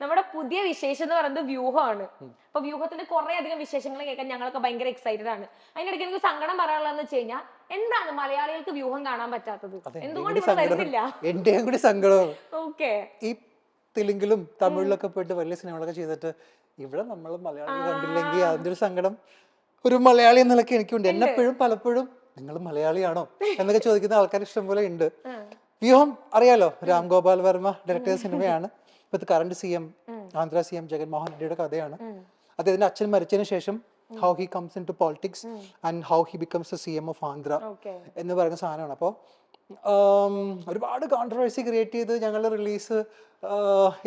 നമ്മുടെ പുതിയ വിശേഷം എന്ന് പറയുന്നത് വ്യൂഹമാണ്. അപ്പൊ വ്യൂഹത്തിന്റെ കുറെ അധികം വിശേഷങ്ങൾ കേൾക്കാൻ ഞങ്ങളൊക്കെ ഭയങ്കര എക്സൈറ്റഡ് ആണ്. അതിനിടയ്ക്ക് എനിക്ക് സങ്കടം പറയാനുള്ളതെന്ന് വെച്ച് കഴിഞ്ഞാൽ എന്താണ് മലയാളികൾക്ക് വ്യൂഹം കാണാൻ പറ്റാത്തത്? എന്തുകൊണ്ട് ഇവിടെ വരുന്നില്ല? എന്റെയും കൂടി ഓക്കെ ഈ തെലുങ്കിലും തമിഴിലൊക്കെ പോയിട്ട് വലിയ സിനിമകളൊക്കെ ചെയ്തിട്ട് ഇവിടെ നമ്മൾ മലയാളികൾ കണ്ടില്ലെങ്കിൽ അതിന്റെ ഒരു സങ്കടം. ഒരു മലയാളി എന്ന നിലയ്ക്ക് എനിക്കുണ്ട്. എന്നെപ്പോഴും പലപ്പോഴും നിങ്ങൾ മലയാളിയാണോ? എന്നൊക്കെ ചോദിക്കുന്ന ആൾക്കാർ ഇഷ്ടംപോലെ ഉണ്ട്. വ്യൂഹം അറിയാലോ? രാം ഗോപാൽ വർമ്മ ഡയറക്ടർ ചെയ്ത സിനിമയാണ് ഇപ്പത്തെ current C M Andhra C M Jaganmohan റെഡ്ഡിയുടെ കഥയാണ്. അദ്ദേഹത്തിന്റെ അച്ഛൻ മരിച്ചതിന് ശേഷം how he comes into politics and how he becomes a C M of Andhra എന്ന് പറയുന്ന സാധനമാണ്. അപ്പോൾ ഒരുപാട് കോൺട്രവേഴ്സി ക്രിയേറ്റ് ചെയ്ത് ഞങ്ങൾ റിലീസ്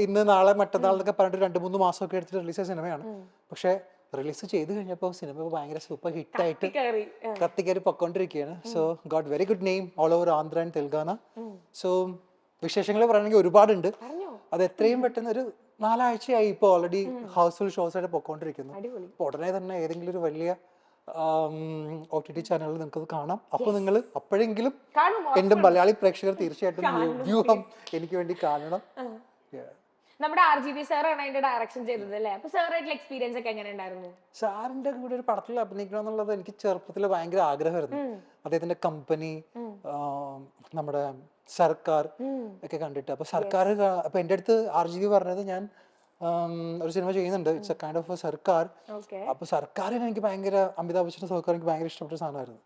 ഇന്ന് നാളെ മറ്റന്നാൾ എന്നൊക്കെ പറഞ്ഞിട്ട് രണ്ട് മൂന്ന് മാസമൊക്കെ എടുത്തിട്ട് റിലീസ് ചെയ്ത സിനിമയാണ് പക്ഷേ റിലീസ് ചെയ്ത് കഴിഞ്ഞപ്പോൾ സിനിമ ഭയങ്കര സൂപ്പർ ഹിറ്റായിട്ട് കയറി കത്തിക്കയറി പൊക്കോണ്ടിരിക്കുകയാണ് so got very good name all over Andhra and Telangana so വിശേഷങ്ങൾ പറയണമെങ്കിൽ ഒരുപാടുണ്ട്. അത് എത്രയും പെട്ടെന്ന് ഒരു നാലാഴ്ചയായി ഇപ്പോൾ ഓൾറെഡി ഹൗസ്ഫുൾ ഷോസ് ആയിട്ട് പൊക്കോണ്ടിരിക്കുന്നു. അപ്പോൾ ഉടനെ തന്നെ ഏതെങ്കിലും ഒരു വലിയ ഒ ടി ടി ചാനലിൽ നിങ്ങൾക്ക് കാണാം. അപ്പോൾ നിങ്ങൾ അപ്പോഴെങ്കിലും എന്റെ മലയാളി പ്രേക്ഷകർ തീർച്ചയായിട്ടും വ്യൂ- വ്യൂഹം എനിക്ക് വേണ്ടി കാണണം. നമ്മുടെ ആർ ജി ബി സാറാണ് അതിന്റെ ഡയറക്ഷൻ ചെയ്തത് അല്ലേ? അപ്പൊ സാറായിട്ടുള്ള എക്സ്പീരിയൻസ് ഒക്കെ എങ്ങനെ ഉണ്ടായിരുന്നു? സാറിന്റെ കൂടെ ഒരു പടത്തിൽ അഭിനയിക്കണം എന്നുള്ളത് എനിക്ക് ചെറുപ്പത്തിൽ ഭയങ്കര ആഗ്രഹമായിരുന്നു. അദ്ദേഹത്തിന്റെ കമ്പനി നമ്മുടെ സർക്കാർ ഒക്കെ കണ്ടിട്ട്. അപ്പൊ സർക്കാർ അപ്പൊ എന്റെ അടുത്ത് ആർ ജി ബി പറഞ്ഞത് ഞാൻ ഒരു സിനിമ ചെയ്യുന്നുണ്ട്. ഇറ്റ്സ് എ കൈൻഡ് ഓഫ് സർക്കാർ. അപ്പൊ സർക്കാരിന് എനിക്ക് ഭയങ്കര അമിതാഭ് ബച്ചൻ സർക്കാർ എനിക്ക് ഭയങ്കര ഇഷ്ടപ്പെട്ട സാധനമായിരുന്നു.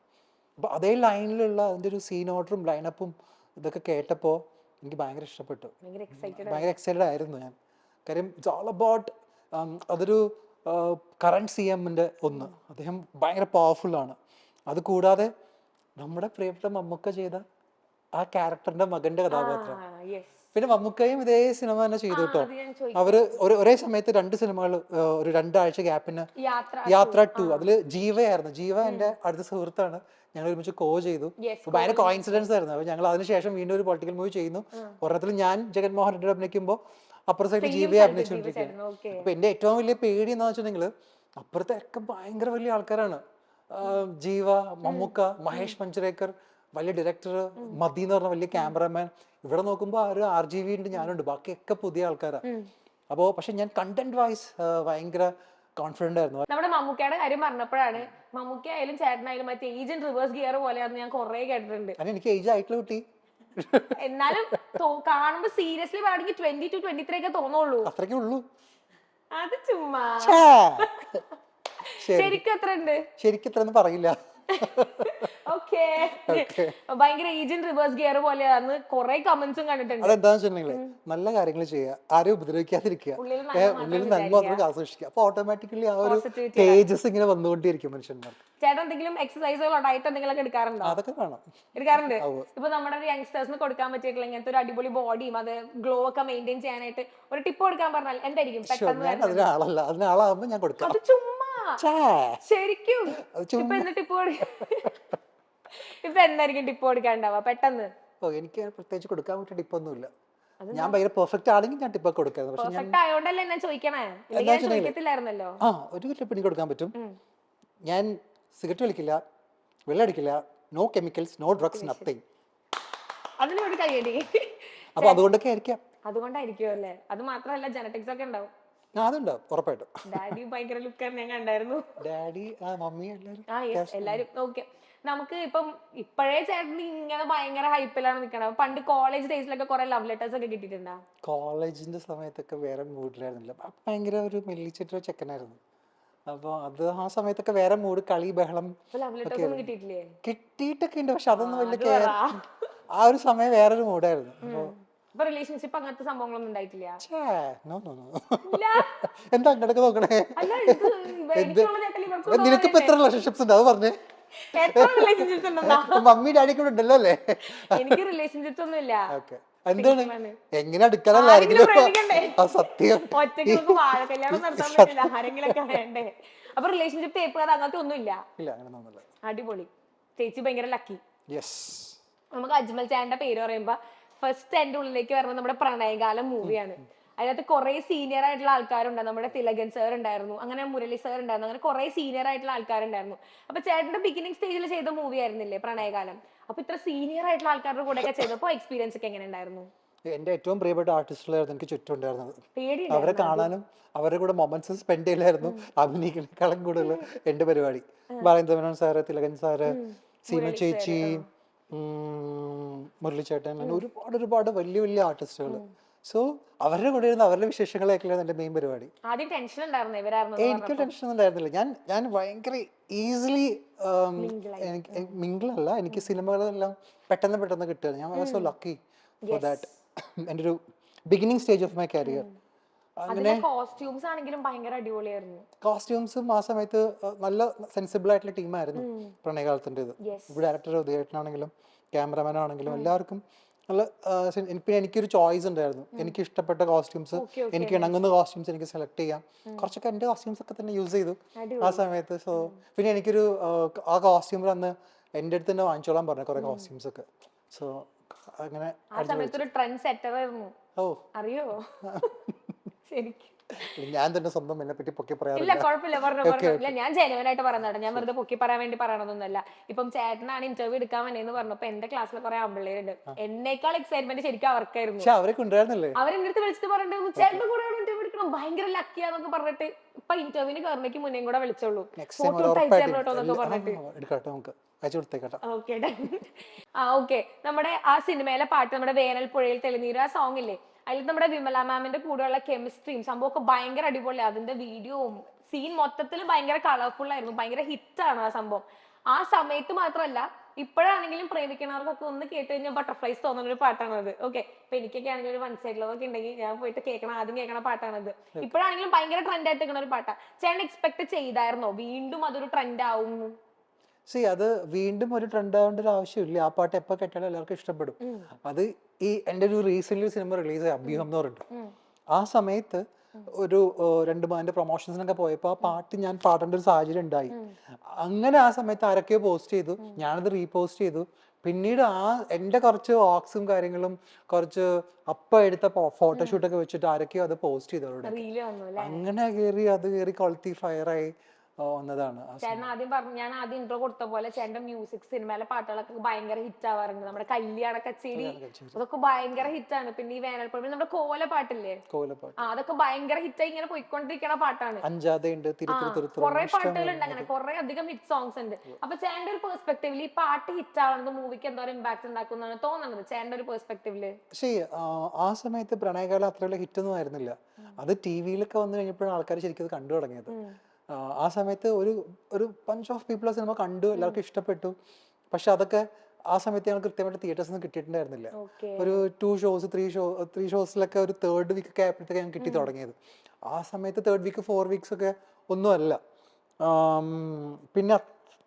അപ്പൊ അതേ ലൈനിലുള്ള അതിന്റെ ഒരു സീൻ ഓർഡറും ലൈനപ്പും ഇതൊക്കെ കേട്ടപ്പോ എനിക്ക് ഭയങ്കര ഇഷ്ടപ്പെട്ടു. ഭയങ്കര എക്സൈറ്റഡ് ആയിരുന്നു. ഞാൻ. കാര്യം ഇറ്റ്സ് ഓൾ അബൌട്ട് അതൊരു കറണ്ട് സി എമ്മിന്റെ ഒന്ന്. അദ്ദേഹം ഭയങ്കര പവർഫുൾ ആണ്. അത് കൂടാതെ നമ്മുടെ പ്രിയപ്പെട്ട മമ്മൂക്ക ചെയ്ത ആ ക്യാരക്ടറിന്റെ മകന്റെ കഥാപാത്രം. പിന്നെ മമ്മൂക്കയും ഇതേ സിനിമ തന്നെ ചെയ്തു കേട്ടോ. അവർ ഒരു- ഒരേ സമയത്ത് രണ്ട് സിനിമകൾ ഒരു രണ്ടാഴ്ച ഗ്യാപ്പിന് യാത്ര ടു. അതിൽ ജീവയായിരുന്നു. ജീവ എന്റെ അടുത്ത സുഹൃത്താണ്. ഞങ്ങൾ ഒരുമിച്ച് കോ ചെയ്തു. ഭയങ്കര കോയിൻസിഡൻസ് ആയിരുന്നു. അപ്പൊ ഞങ്ങൾ അതിനുശേഷം വീണ്ടും ഒരു പൊളിറ്റിക്കൽ മൂവി ചെയ്യുന്നു. ഒരെണ്ണത്തിൽ ഞാൻ ജഗൻമോഹൻ റെഡ്ഡി അഭിനയിക്കുമ്പോൾ അപ്പുറത്തെ ജീവയെ അഭിനയിച്ചുകൊണ്ടിരിക്കുകയാണ്. അപ്പൊ എന്റെ ഏറ്റവും വലിയ പേടി എന്താ വെച്ചിട്ടുണ്ടെങ്കിൽ അപ്പുറത്തെ ഒക്കെ ഭയങ്കര വലിയ ആൾക്കാരാണ്. ജീവ മമ്മൂക്ക മഹേഷ് മഞ്ചരേക്കർ വലിയ ഡയറക്ടർ മതി എന്ന് പറഞ്ഞ വലിയ ക്യാമറമാൻ ഇവിടെ നോക്കുമ്പോൾ ആ ഒരു ആർ ജി വി ഉണ്ട് ഞാനുണ്ട്. ബാക്കിയൊക്കെ പുതിയ ആൾക്കാരാണ് അപ്പോ പക്ഷെ ഞാൻ കണ്ടന്റ് വൈസ് ഭയങ്കര കോൺഫിഡന്റ് ആയിരുന്നു. നമ്മുടെ മമ്മൂക്കയുടെ കാര്യം പറഞ്ഞപ്പോഴാണ് മമ്മൂക്ക ആയാലും ചേട്ടനായാലും മറ്റേ ഏജന്റ് റിവേഴ്സ് ഗിയർ പോലെയാണെന്ന് ഞാൻ കുറെ കേട്ടിട്ടുണ്ട്. എനിക്ക് ഏജ് ആയിട്ടുള്ള കുട്ടി. എന്നാലും കാണുമ്പോ സീരിയസ്ലി പറയുകയാണെങ്കിൽ ട്വന്റി ടു ട്വന്റി ത്രീ ഒക്കെ തോന്നുള്ളൂ. അത്രയ്ക്കേ ഉള്ളൂ. അത് ചുമ്മാ. ശരിക്കും എത്ര ഉണ്ട് ശരിക്കും പറയില്ല. ഓക്കെ. ഭയങ്കര ഏജന്റ് റിവേഴ്സ് ഗിയർ പോലെയാന്ന് കുറെ കമന്റ്സും കണ്ടിട്ടുണ്ട്. അതെന്താന്ന് വെച്ചിട്ടുണ്ടെങ്കിൽ നല്ല കാര്യങ്ങൾ ചെയ്യുക ആരും ഉപദ്രവിക്കാതിരിക്കുക. ഉള്ളിൽ നന്മ ആസൂക്ഷിക്കുക മാത്രം ആസ്വദിക്കുക. അപ്പൊ ഓട്ടോമാറ്റിക്കലി ആ ഒരു പേജസ് തേജസ് ഇങ്ങനെ വന്നുകൊണ്ടിരിക്കും മനുഷ്യന്മാർക്ക്. ചേട്ടൻ എന്തെങ്കിലും എക്സസൈസുകളോ ഡയറ്റ് എന്തെങ്കിലും എടുക്കാറുണ്ടോ? അതൊക്കെ വേണം എടുക്കാറുണ്ട്. ഇപ്പൊ നമ്മുടെ യങ്സ്റ്റേഴ്സിന് കൊടുക്കാൻ പറ്റിയിട്ടില്ല ഇങ്ങനത്തെ ഒരു അടിപൊളി ബോഡിയും അത് ഗ്ലോ ഒക്കെ മെയിന്റെയിൻ ചെയ്യാനായിട്ട് ഒരു ടിപ്പ് കൊടുക്കാൻ പറഞ്ഞാൽ എന്തായിരിക്കും? പെട്ടെന്ന് ഞാൻ അതിനാളല്ല. അതിനാളാകുമ്പോ ഞാൻ കൊടുക്കാം. അത് ചുമ്മാ. ശരിക്കും. ഇപ്പൊ എന്ത് ടിപ്പ് ഇപ്പൊ എന്തായിരിക്കും ടിപ്പ് കൊടുക്കാണ്ടാവുക പെട്ടെന്ന്. ഓ എനിക്ക് പ്രത്യേകിച്ച് കൊടുക്കാൻ പറ്റിയ ടിപ്പൊന്നുമില്ല ഞാൻ ഭയങ്കര പെർഫെക്റ്റ് ആണെങ്കിൽ ഞാൻ ടിപ്പൊക്കെ കൊടുക്കായിരുന്നു. പക്ഷെ ഞാൻ പെർഫെക്റ്റ് ആയോണ്ടല്ലേ ഞാൻ ചോദിക്കണേ? ഇല്ലെങ്കിൽ ഞാൻ ചോദിക്കത്തില്ലായിരുന്നല്ലോ. ആ ഒരു ടിപ്പ് എനിക്ക് കൊടുക്കാൻ പറ്റും. ഞാൻ സിഗരറ്റ് വലിക്കില്ല വെള്ളം അടിക്കില്ല no chemicals no drugs nothing അതിന് ഒരു കൈയടി. അപ്പൊ അതുകൊണ്ടൊക്കെ ആയിരിക്കാം. അതുകൊണ്ടായിരിക്കും അല്ലേ? അത് മാത്രമല്ല ജനറ്റിക്സ് ഒക്കെ ഉണ്ടാവും. ആ, അതുണ്ടാവും ഉറപ്പായിട്ടും. ഡാഡി ഭയങ്കര ലുക്കാണ് ഞാൻ കണ്ടായിരുന്നു. ഡാഡി ആ മമ്മി എല്ലാരും ആ എല്ലാരും ഓക്കെ നമുക്ക് ഇപ്പം ഇപ്പോഴേ ചേട്ടൻ ഇങ്ങനെ ഭയങ്കര ഹൈപ്പിലാണ് നിൽക്കണത് പണ്ട് കോളേജ് ഡേയ്സിലൊക്കെ കുറെ ലവ് ലെറ്റേഴ്സ് ഒക്കെ കിട്ടിയിട്ടുണ്ടാ? കോളേജിന്റെ സമയത്തൊക്കെ വേറെ മൂഡിലായിരുന്നില്ല അപ്പൊ ഭയങ്കര ഒരു മെല്ലിച്ചിട്ടൊരു ചെക്കനായിരുന്നു. അപ്പോൾ അത് ആ സമയത്തൊക്കെ വേറെ മൂഡ് കളി ബഹളം ലവ് ലെറ്റേഴ്സ് ഒന്നും കിട്ടിയിട്ടില്ലേ? കിട്ടിയിട്ടൊക്കെ ഉണ്ട് പക്ഷെ അതൊന്നും വലിയ അത് care- ആ ഒരു സമയം വേറൊരു മൂഡായിരുന്നു അപ്പൊ ഇപ്പൊ റിലേഷൻഷിപ്പ് അങ്ങനത്തെ സംഭവങ്ങളൊന്നും ഉണ്ടായിട്ടില്ല. എന്താ അങ്ങോട്ടൊക്കെ നോക്കണേ? നിനക്കിപ്പോ എത്ര റിലേഷൻഷിപ്സ് ഉണ്ട്? അത് പറഞ്ഞേ. മമ്മി ഡാഡി കൂടെ ഉണ്ടല്ലോ അല്ലേ? എനിക്ക് റിലേഷൻഷിപ്സ് ഒന്നും ഇല്ല. എന്താണ്? എങ്ങനെ അടുക്കാനല്ല ആരെങ്കിലും ആ സത്യം. അപ്പൊ റിലേഷൻഷിപ്പ് ടേപ്പ് കഥ അങ്ങനത്തെ ഒന്നും ഇല്ല. അടിപൊളി. ചേച്ചി ഭയങ്കര ലക്കി നമുക്ക് അജ്മൽ ചായന്റെ പേര് പറയുമ്പോ ഫസ്റ്റ് എന്റെ ഉള്ളിലേക്ക് വരുന്നത് നമ്മുടെ പ്രണയകാലം മൂവിയാണ് അതിനകത്ത് കുറെ സീനിയർ ആയിട്ടുള്ള ആൾക്കാരുണ്ട്. നമ്മുടെ തിലകൻ സർ ഉണ്ടായിരുന്നു. അങ്ങനെ മുരളി സർ ഉണ്ടായിരുന്നു. അങ്ങനെ കുറെ സീനിയർ ആയിട്ടുള്ള ആൾക്കാരുണ്ടായിരുന്നു. അപ്പൊ ചേട്ടന്റെ ബിഗിനിങ് സ്റ്റേജിൽ ചെയ്ത മൂവി ആയിരുന്നില്ലേ പ്രണയകാലം? അപ്പൊ ഇത്ര സീനിയർ ആയിട്ടുള്ള ആൾക്കാരുടെ കൂടെ ഒക്കെ ചെയ്തപ്പോ എക്സ്പീരിയൻസ് ഒക്കെ എങ്ങനെ ഉണ്ടായിരുന്നു എന്റെ ഏറ്റവും പ്രിയപ്പെട്ട ആർട്ടിസ്റ്റുകളായിരുന്നു എനിക്ക് ചുറ്റും ഉണ്ടായിരുന്നത്. അവരെ കാണാനും അവരുടെ കൂടെ മൊമെന്റ്സ് സ്പെൻഡ് ചെയ്യലായിരുന്നു അഭിനയിക്കണേക്കാളും കൂടുതൽ എന്റെ പരിപാടി. ബാലേന്ദ്രമേനോൻ സാറ് തിലകൻ സാറ് സീമ ചേച്ചി മുരളിച്ചേട്ടൻ അങ്ങനെ ഒരുപാട് ഒരുപാട് വലിയ വലിയ ആർട്ടിസ്റ്റുകൾ. സോ അവരുടെ കൂടെ ഇരുന്ന് അവരുടെ വിശേഷങ്ങളെയൊക്കെയാണ് എന്റെ മെയിൻ പരിപാടി. ആദ്യം ടെൻഷൻ ഉണ്ടായിരുന്നു? എനിക്ക് ടെൻഷൻ ഉണ്ടായിരുന്നില്ല. ഞാൻ ഞാൻ ഭയങ്കര ഈസിലി അല്ല എനിക്ക് സിനിമകളെല്ലാം പെട്ടെന്ന് പെട്ടെന്ന് കിട്ടുകയാണ് ഞാൻ സോ ലക്കി ഫോർ ദാറ്റ് എന്റെ ഒരു beginning stage of my career അങ്ങനെ കോസ്റ്റ്യൂംസ് ആണെങ്കിലും ഭയങ്കര അടിപൊളിയായിരുന്നു. കോസ്റ്റ്യൂംസും ആ സമയത്ത് നല്ല സെൻസിബിൾ ആയിട്ടുള്ള ടീമായിരുന്നു പ്രണയകാലത്തിന്റെ ഇത് ഡയറക്ടർ ഉദയേട്ടനാണെങ്കിലും ക്യാമറമാൻ ആണെങ്കിലും എല്ലാവർക്കും നല്ല പിന്നെ എനിക്കൊരു ചോയ്സ് ഉണ്ടായിരുന്നു. എനിക്ക് ഇഷ്ടപ്പെട്ട കോസ്റ്റ്യൂംസ് എനിക്ക് ഇണങ്ങുന്ന കോസ്റ്റ്യൂംസ് എനിക്ക് സെലക്ട് ചെയ്യാം. കുറച്ചൊക്കെ എന്റെ കോസ്റ്റ്യൂംസ് ഒക്കെ തന്നെ യൂസ് ചെയ്തു ആ സമയത്ത്. സോ പിന്നെ എനിക്കൊരു ആ കോസ്റ്റ്യൂമിൽ അന്ന് എന്റെ അടുത്ത് തന്നെ വാങ്ങിച്ചോളാൻ പറഞ്ഞു കുറെ കോസ്റ്റ്യൂംസ് ഒക്കെ. സോ അങ്ങനെ ഓ. അറിയോ? ശരിക്കും. ഞാൻ തന്നെ സ്വന്തം എന്നെ പറ്റി പൊക്കി പറയാറില്ല. കുഴപ്പമില്ല പറഞ്ഞു പറഞ്ഞു. ഇല്ല ഞാൻ ജനുവനായിട്ട് പറയുന്നതാണ് ഞാൻ വെറുതെ പൊക്കി പറയാൻ വേണ്ടി പറയണതൊന്നുമല്ല. ഇപ്പം ചേട്ടനാണ് ഇന്റർവ്യൂ എടുക്കാൻ വേണ്ടിയെന്ന് പറഞ്ഞപ്പോ എന്റെ ക്ലാസ്സിൽ കുറെ ആമ്പിള്ളേരുണ്ട് എന്നേക്കാൾ എക്സൈറ്റ്മെന്റ് ശരിക്കും അവർക്കായിരുന്നു. പക്ഷെ അവരൊക്കെ ഉണ്ടായിരുന്നില്ലേ? അവരെന്റെ അടുത്ത് വിളിച്ചിട്ട് പറഞ്ഞിട്ടുണ്ടായിരുന്നു ചേട്ടന്റെ കൂടെ ഇന്റർവ്യൂ എടുക്കണം ഭയങ്കര ലക്കിയാന്നൊക്കെ പറഞ്ഞിട്ട് ഇപ്പൊ ഇന്റർവ്യൂവിന് കയറുന്നേക്ക് മുന്നേ കൂടെ വിളിച്ചോളൂ. ഫോട്ടോ എന്നൊക്കെ പറഞ്ഞിട്ട്. എടുക്കട്ടെ നമുക്ക്. അയച്ചു കൊടുത്തേക്കട്ടെ. ഓക്കെ ആ ഓക്കെ. നമ്മുടെ ആ സിനിമയിലെ പാട്ട് നമ്മുടെ വേനൽ പുഴയിൽ തെളിനീര് ആ സോങ് ഇല്ലേ? അതിൽ നമ്മുടെ വിമല മാമിന്റെ കൂടെയുള്ള കെമിസ്ട്രിയും സംഭവമൊക്കെ ഭയങ്കര അടിപൊളിയാണ് അതിന്റെ വീഡിയോവും സീൻ മൊത്തത്തിൽ ഭയങ്കര കളർഫുൾ ആയിരുന്നു. ഭയങ്കര ഹിറ്റാണ് ആ സംഭവം. ആ സമയത്ത് മാത്രമല്ല ഇപ്പോഴാണെങ്കിലും പ്രേമിക്കണവർക്കൊക്കെ ഒന്ന് കേട്ട് കഴിഞ്ഞാൽ ബട്ടർഫ്ലൈസ് തോന്നുന്ന ഒരു പാട്ടാണത് ഓക്കെ ഇപ്പൊ എനിക്കൊക്കെ ആണെങ്കിൽ ഒരു വൺ സൈഡ് ലവ് ഒക്കെ ഉണ്ടെങ്കിൽ ഞാൻ പോയിട്ട് കേൾക്കണം ആദ്യം കേൾക്കണ പാട്ടാണത് ഇപ്പോഴാണെങ്കിലും ഭയങ്കര ട്രെൻഡ് ആയിട്ട് നിൽക്കുന്ന ഒരു പാട്ടാണ് ചേട്ടൻ എക്സ്പെക്ട് ചെയ്തായിരുന്നോ? വീണ്ടും അതൊരു ട്രെൻഡ് ആവും സി അത് വീണ്ടും ഒരു ട്രെൻഡ് ആവേണ്ട ഒരു ആവശ്യമില്ല. ആ പാട്ട് എപ്പോൾ കേട്ടാലും എല്ലാവർക്കും ഇഷ്ടപ്പെടും. അത് ഈ എന്റെ ഒരു റീസെന്റ് സിനിമ റിലീസ് ആയി അഭ്യൂഹം എന്ന് പറഞ്ഞിട്ട്. ആ സമയത്ത് ഒരു രണ്ട് അതിന്റെ പ്രൊമോഷൻസിനൊക്കെ പോയപ്പോൾ ആ പാട്ട് ഞാൻ പാടേണ്ട ഒരു സാഹചര്യം ഉണ്ടായി. അങ്ങനെ ആ സമയത്ത് ആരൊക്കെയോ പോസ്റ്റ് ചെയ്തു. ഞാനത് റീപോസ്റ്റ് ചെയ്തു. പിന്നീട് ആ എന്റെ കുറച്ച് വാക്സും കാര്യങ്ങളും കുറച്ച് അപ്പ എടുത്ത ഫോട്ടോഷൂട്ടൊക്കെ വെച്ചിട്ട് ആരൊക്കെയോ അത് പോസ്റ്റ് ചെയ്തു അവരുടെ റീൽ വന്നു അല്ലെ? അങ്ങനെ കയറി അത് കയറി കൊളത്തി ഫയറായി വന്നതാണ് ചേട്ടൻ ആദ്യം പറഞ്ഞു ഞാൻ ആദ്യം ഇൻട്രോ കൊടുത്ത പോലെ ചേട്ടന്റെ മ്യൂസിക് സിനിമയിലെ പാട്ടുകളൊക്കെ ഭയങ്കര ഹിറ്റ് ആവാറുണ്ട്. നമ്മുടെ കല്യാണ കച്ചേരി. അതൊക്കെ ഭയങ്കര ആണ്. പിന്നെ ഈ വേനൽപ്പഴം നമ്മുടെ കോല പാട്ടില്ലേ? കോലപ്പാട്ട് അതൊക്കെ ഭയങ്കര ഹിറ്റായി ഇങ്ങനെ പോയിക്കൊണ്ടിരിക്കണ പാട്ടാണ്. അഞ്ചാതെ ഉണ്ട് തിരുത്തിരി കുറെ പാട്ടുകളുണ്ട് അങ്ങനെ. കുറെ അധികം ഹിറ്റ് സോങ്സ് ഉണ്ട്. അപ്പൊ ചേട്ടന്റെ ഒരു പെർസ്പെക്ടീവിൽ ഈ പാട്ട് ഹിറ്റ് ആവുന്നത് മൂവിക്ക് എന്തോരം ഇമ്പാക്ട് ഉണ്ടാക്കുന്നതാണ് തോന്നുന്നത്? ചേട്ടന്റെ ഒരു പെർസ്പെക്ടീവിൽ പക്ഷേ ആ സമയത്ത് പ്രണയകാലം അത്ര വലിയ ഹിറ്റ് ഒന്നും ആയിരുന്നില്ല. അത് ടി വിയിലൊക്കെ വന്നു കഴിഞ്ഞപ്പോഴാണ് ആൾക്കാർ ശരിക്കും അത് കണ്ടു തുടങ്ങിയത്. ആ, സമയത്ത് ഒരു ഒരു പഞ്ച് ഓഫ് പീപ്പിൾ സിനിമ കണ്ടു എല്ലാവർക്കും ഇഷ്ടപ്പെട്ടു. പക്ഷെ അതൊക്കെ ആ സമയത്ത് ഞങ്ങൾ കൃത്യമായിട്ട് തിയേറ്റേഴ്സ് ഒന്നും കിട്ടിയിട്ടുണ്ടായിരുന്നില്ല. ഒരു two shows three show three ഷോസിലൊക്കെ ഒരു തേർഡ് വീക്ക് ഒക്കെ ആയപ്പോഴത്തേക്ക് ഞാൻ കിട്ടി തുടങ്ങിയത്. ആ സമയത്ത് തേർഡ് വീക്ക് ഫോർ വീക്സ് ഒക്കെ ഒന്നുമല്ല പിന്നെ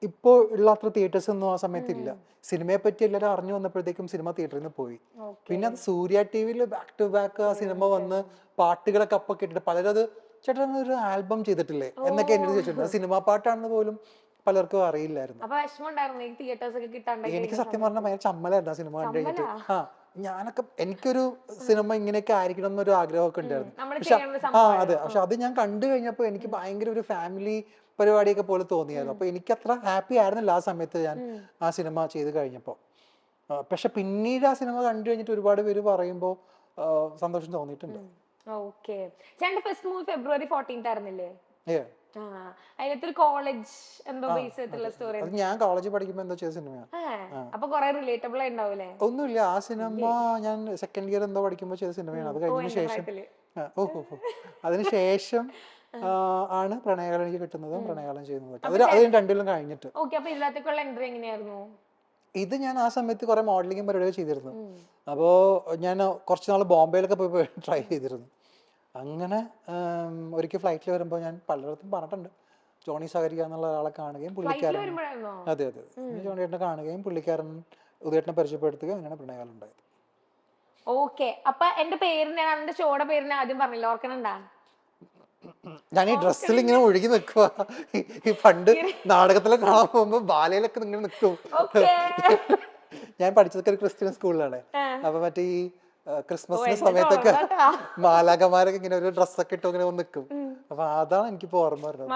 ഇപ്പോൾ ഉള്ള അത്ര തിയേറ്റേഴ്സ് ഒന്നും ആ സമയത്ത് ഇല്ല. സിനിമയെ പറ്റി എല്ലാവരും അറിഞ്ഞു വന്നപ്പോഴത്തേക്കും സിനിമ തിയേറ്ററിൽ നിന്ന് പോയി. പിന്നെ അത് സൂര്യ ടി വിയിൽ ബാക്ക് ടു ബാക്ക് ആ സിനിമ വന്ന് പാട്ടുകളൊക്കെ അപ്പൊ കേട്ടിട്ട് പലരും അത് ചേട്ടൻ ഒരു ആൽബം ചെയ്തിട്ടില്ലേ? എന്നൊക്കെ എന്നോട് ചോദിച്ചിട്ടുണ്ട്. സിനിമാ പാട്ടാണെന്ന് പോലും പലർക്കും അറിയില്ലായിരുന്നു. എനിക്ക് സത്യം പറഞ്ഞാൽ ഭയങ്കര ചമ്മലായിരുന്നു ആ സിനിമ കണ്ടു കഴിഞ്ഞിട്ട്. ആ ഞാനൊക്കെ എനിക്കൊരു സിനിമ ഇങ്ങനെയൊക്കെ ആയിരിക്കണം എന്നൊരു ആഗ്രഹമൊക്കെ ഉണ്ടായിരുന്നു. പക്ഷെ ആ അതെ. പക്ഷെ അത് ഞാൻ കണ്ടു കഴിഞ്ഞപ്പോൾ എനിക്ക് ഭയങ്കര ഒരു ഫാമിലി പരിപാടിയൊക്കെ പോലെ തോന്നിയായിരുന്നു. അപ്പൊ എനിക്ക് അത്ര ഹാപ്പി ആയിരുന്നില്ല ആ സമയത്ത് ഞാൻ ആ സിനിമ ചെയ്ത് കഴിഞ്ഞപ്പോൾ പക്ഷെ പിന്നീട് ആ സിനിമ കണ്ടു കഴിഞ്ഞിട്ട് ഒരുപാട് പേര് പറയുമ്പോൾ സന്തോഷം തോന്നിയിട്ടുണ്ട്. ഓക്കെ. ചേട്ടന്റെ ഫസ്റ്റ് മൂവി ഫെബ്രുവരി ഫോർട്ടീൻത്ത് ആയിരുന്നില്ലേ? Yeah. ആ അതിനകത്തൊരു കോളേജ് എന്തോ ബേസ് ചെയ്തിട്ടുള്ള സ്റ്റോറി ഞാൻ കോളേജിൽ പഠിക്കുമ്പോൾ എന്തോ ചെയ്ത സിനിമയാണ് അപ്പൊ കൊറേ റിലേറ്റബിൾ ഉണ്ടാവൂലേ ഒന്നുമില്ല. ആ സിനിമ ഞാൻ സെക്കൻഡ് ഇയർ എന്തോ പഠിക്കുമ്പോൾ ചെയ്ത സിനിമയാണ് അത് കഴിഞ്ഞ ശേഷം. ഓഹോ ആ, ഓ ഓ ഓ. അതിന് ശേഷം ആണ് പ്രണയകാലം എനിക്ക് കിട്ടുന്നതും പ്രണയകാലം ചെയ്യുന്നതും അത് അത് രണ്ടിലും കഴിഞ്ഞിട്ട്. എങ്ങനെയായിരുന്നു? ഇത് ഞാൻ ആ സമയത്ത് കുറെ മോഡലിംഗും പരിപാടികൾ ചെയ്തിരുന്നു. അപ്പോൾ ഞാൻ കുറച്ച് നാൾ ബോംബെയിലൊക്കെ പോയി ട്രൈ ചെയ്തിരുന്നു. അങ്ങനെ ഒരിക്കൽ ഫ്ലൈറ്റിൽ വരുമ്പോൾ ഞാൻ പലയിടത്തും പറഞ്ഞിട്ടുണ്ട്. ജോണി സഹരിക എന്നുള്ള ഒരാളെ കാണുകയും പുള്ളിക്കാരൻ അതെ അതെ ജോണി ചേട്ടനെ കാണുകയും പുള്ളിക്കാരൻ ഉദയേട്ടനെ പരിചയപ്പെടുത്തുകയും അങ്ങനെയാണ് പ്രണയകാലം ഉണ്ടായത് ഓക്കെ. അപ്പൊ എന്റെ പേരിനെ എന്റെ ഷോയുടെ പേരിനെ ആദ്യം പറഞ്ഞില്ല? ഓർക്കണണ്ടാ ഞാൻ ഈ ഡ്രസ്സിൽ ഇങ്ങനെ ഒഴുകി നിൽക്കുക ഈ പണ്ട് നാടകത്തിലെ കാണാൻ പോകുമ്പോ ബാലയിലൊക്കെ ഇങ്ങനെ നിൽക്കും. ഞാൻ പഠിച്ചതൊക്കെ ഒരു ക്രിസ്ത്യൻ സ്കൂളിലാണ്. അപ്പൊ മറ്റേ ഈ ക്രിസ്മസിന്റെ സമയത്തൊക്കെ മാലാകമാരൊക്കെ ഇങ്ങനെ ഒരു ഡ്രസ്സൊക്കെ ഇട്ട് ഇങ്ങനെ നിൽക്കും അപ്പൊ അതാണ് എനിക്കിപ്പോ ഓർമ്മ വരുന്നത്.